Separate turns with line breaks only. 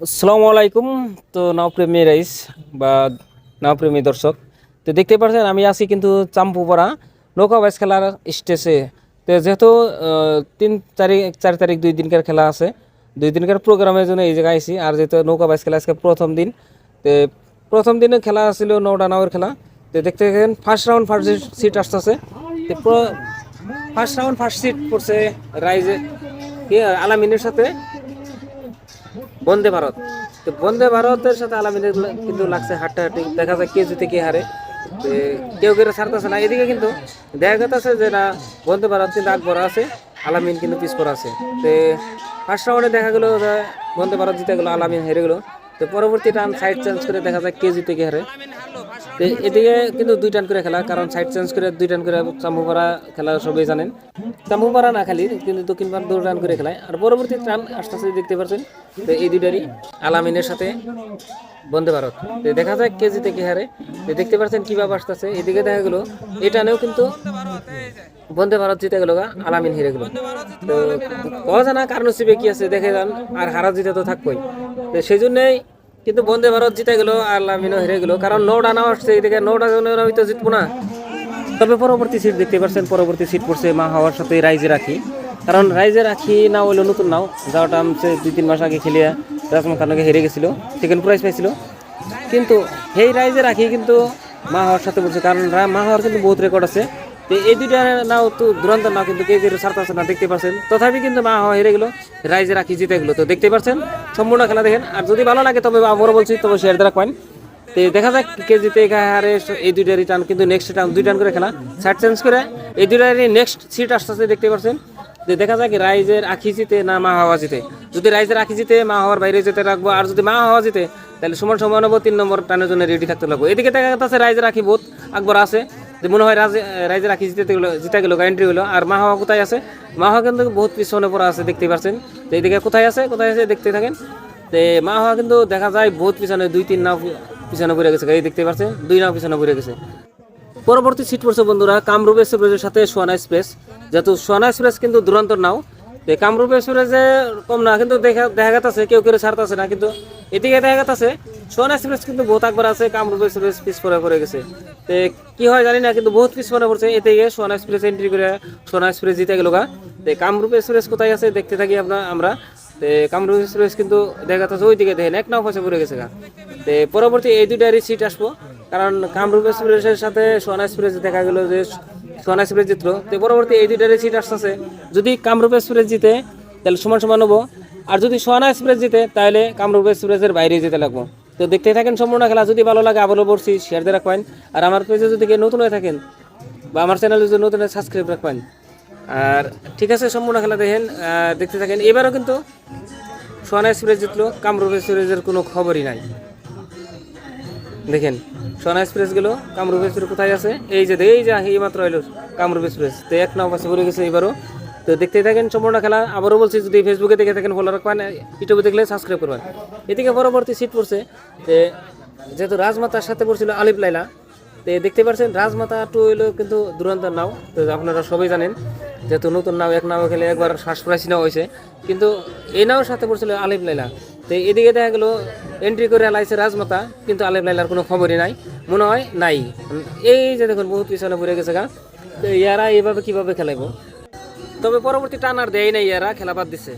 আসসালামু আলাইকুম। তো নাওপ্রেমী রাইস বা নাওপ্রেমী দর্শক, তো দেখতে পাচ্ছেন আমি আছি কিন্তু চাম্পুপাড়া নৌকা বাইস খেলার স্টেজে। তো যেহেতু তিন তারিখ, চার তারিখ দুই দিনকার খেলা আছে। দুই দিনকার প্রোগ্রামের জন্য এই জায়গায় আইছি। আর যেহেতু নৌকা বাইস খেলা আজকে প্রথম দিন, তো প্রথম দিনে খেলা ছিল নৌডা নাওয়ের খেলা। তো দেখতে দেখেন ফার্স্ট রাউন্ড ফার্স্ট সিট আসতেছে। ফার্স্ট রাউন্ড ফার্স্ট সিট পড়ছে রাইজে আলামিনের সাথে। বন্দে ভারত। তো বন্দে ভারতের সাথে আলামিনের কিন্তু লাগছে হাড্ডাহাড্ডি দেখা যায় কে জিতে, কে হারে। কেউ কেউ ছাড়তেছে না। এদিকে কিন্তু দেখা যাচ্ছে যে না, বন্দে ভারত কিন্তু আগ বড় আছে, আলামিন কিন্তু পিছ পড়া আছে। তো, ফার্স্ট রাউন্ডে দেখা গেলো বন্দে ভারত জিতে গেলো, আলামিন হেরে গেলো। তো পরবর্তী টান সাইড চেঞ্জ করে দেখা যায় কে জিতে কে হারে। তো এদিকে কিন্তু দুই টান করে খেলা, কারণ সাইড চেঞ্জ করে দুই টান করে চাম্বুপাড়া খেলা সবাই জানেন। চাম্বুপাড়া না খালি, কিন্তু দক্ষিণ ভারত দুই রান করে খেলায়। আর পরবর্তী টান আস্তে আস্তে দেখতে পাচ্ছেন তো এই দুইটারই আলামিনের সাথে বন্দে ভারত। তো দেখা যায় কে জিতে কে হারে। তো দেখতে পাচ্ছেন কীভাবে আসতেছে। এদিকে দেখা গেলো, এই টানেও কিন্তু বন্দে ভারত জিতে গেল আলামিন হেরে গেল। তো কওয়া জানা কারণ হিসেবে কি আছে, দেখে যান, আর হারা জিতে তো থাকবোই। তো সেই জন্যই কিন্তু বন্দে ভারত জিতে গেল, আর আলামিনও হেরে গেল। কারণ নৌডা নাও আসছে নৌডা জনের আমি তো জিতবো না। তবে পরবর্তী সিট দেখতে পাচ্ছেন পরবর্তী সিট পড়ছে মা হওয়ার সাথে রাইজে রাখি। কারণ রাইজে রাখি না হইল নতুন নাও। যাওয়াটা আমি দুই তিন মাস আগে খেলিয়া রাজমা খানকে হেরে গেছিল সেকেন্ড প্রাইজ পাইছিল। কিন্তু সেই রাইজে রাখি কিন্তু মা হওয়ার সাথে বলছে কারণ মা হওয়ার কিন্তু বহুত রেকর্ড আছে। তো এই দুইটা নাও তো দুরন্ত নাও, কিন্তু কেউ কেউ ছাড়তে না, দেখতে পাচ্ছেন তথাপি কিন্তু মা হেরে গেলো, রাইজে রাখি জিতে গেলো। তো দেখতে পাচ্ছেন সম্পূর্ণ খেলা দেখেন। আর যদি ভালো লাগে, তবে আবারও বলছি, তবে শেয়ার দ্বারা কয়েন তো দেখা যাক কে জিতে, কে হারে, এই দুইটা রিটার্ন কিন্তু নেক্সট টার্ন দুই টার্ন করে খেলা। সাইড চেঞ্জ করে, এই দুইটারই নেক্সট সিট আসতে দেখতে পাচ্ছেন যে দেখা যাক রাইজের আখি জিতে না মা হাওয়া জিতে। যদি রাইজের আখি জিতে, মা হওয়ার বাইরে যেতে রাখব, আর যদি মা হাওয়া জিতে, তাহলে সমান সমান হব তিন নম্বর টানের জন্য রেডি থাকতে লাগবো। এদিকে দেখা যাচ্ছে রাইজের আখি বহুত আকবর আছে। যে মনে হয় রাজে রাখি জিতে গেলো জিতে গেলো এন্ট্রি হলো। আর মা হাওয়া কোথায় আছে? মা হাওয়া কিন্তু বহুত পিছনে পড়া আছে দেখতে পাচ্ছেন তো এইদিকে কোথায় আছে? কোথায় আছে? দেখতে থাকেন। তো মা হওয়া কিন্তু দেখা যায় বহুত পিছনে, দুই, তিন নাও পিছনে পড়ে গেছে। এই দেখতে পাচ্ছেন দুই নাও পিছনে পড়ে গেছে। পরবর্তী সিট পড়ছে বন্ধুরা, কামরূপ এক্সপ্রেসের সাথে সোয়ানা এক্সপ্রেস যেহেতু সোয়ানা এক্সপ্রেস কিন্তু দুরন্ত নাও তো কামরূপ এক্সপ্রেসে কম না, কিন্তু দেখা দেখা গেছে কেউ কেউ ছাড়তেছে না, কিন্তু এদিকে দেখা গেছে সোয়ানা এক্সপ্রেস কিন্তু বহুত একবার আছে কামরূপ এক্সপ্রেস পিছ পরে পড়ে গেছে। তো কি হয় জানি না, কিন্তু বহুত পিছ পরে পড়ছে এতে গিয়ে সোয়ানা এক্সপ্রেস এন্ট্রি করে সোয়ানা এক্সপ্রেস জিতে গেল গা। তো কামরূপ এক্সপ্রেস কোথায় আছে, দেখতে থাকি আমরা আমরা। তো কামরূপ এক্সপ্রেস কিন্তু দেখা যাচ্ছে ওই দিকে দেখেন, এক নাও পয়সা পড়ে গেছে গা। তো পরবর্তী এই দুইটারই সিট আসব, কারণ কামরূপ এক্সপ্রেসের সাথে সোনা এক্সপ্রেস দেখা গেল যে সোনা এক্সপ্রেস জিতলো তো পরবর্তী এই দুইটারই সিট আসতেছে। যদি কামরূপ এক্সপ্রেস জিতে, তাহলে সমান সমান হব। আর যদি সোনা এক্সপ্রেস জিতে, তাহলে কামরূপ এক্সপ্রেসের বাইরে যেতে লাগবো। তো দেখতে থাকেন সম্পূর্ণ খেলা। যদি ভালো লাগে, আবারও বলছি শেয়ার দিয়ে রাখবেন। আর আমার পেজে যদি কেউ নতুন হয়ে থাকেন, বা আমার চ্যানেলে যদি নতুন সাবস্ক্রাইব রাখবেন। আর ঠিক আছে, সম্পূর্ণ খেলা দেখেন। দেখতে থাকেন। এবারও কিন্তু সোনা এক্সপ্রেস জিতলো কামরূপ এক্সপ্রেসের কোনো খবরই নাই। দেখেন, সোনা এক্সপ্রেস গেল, কামরূপ এক্সপ্রেস কোথায় আছে? এই যে এই যে এই মাত্র এলো কামরূপ এক্সপ্রেস তো এক নাও পাশে পড়ে গেছে এবারও তো দেখতেই থাকেন সম্পূর্ণ খেলা। আবারও বলছি, যদি ফেসবুকে দেখে থাকেন ফলো রাখবেন, ইউটিউবে দেখলে সাবস্ক্রাইব করবেন। এদিকে পরবর্তী সিট পড়ছে, যে যেহেতু রাজমাতার সাথে পড়ছিল আলিফ লাইলা, তো দেখতে পাচ্ছেন, রাজমাতা টু হইল কিন্তু দুরন্ত নাও। তো আপনারা সবাই জানেন, যেহেতু নতুন নাও, এক নাও খেলে একবার শ্বাস প্রাইসি হয়েছে। কিন্তু এই নাও সাথে পড়ছিল আলিফ লাইলা। তো এদিকে দেখা গেলো এন্ট্রি করে লাইছে রাজমাতা, কিন্তু আলিফ লাইলার কোনো খবরই নাই, মনে হয় নাই। এই যে দেখুন, বহুত পিছনে পড়ে গেছে গা। ইয়ারা এইভাবে কীভাবে খেলাইব? তবে পরবর্তী টান আর দেয় নাই ইয়ারা, খেলা বাদ দিছে।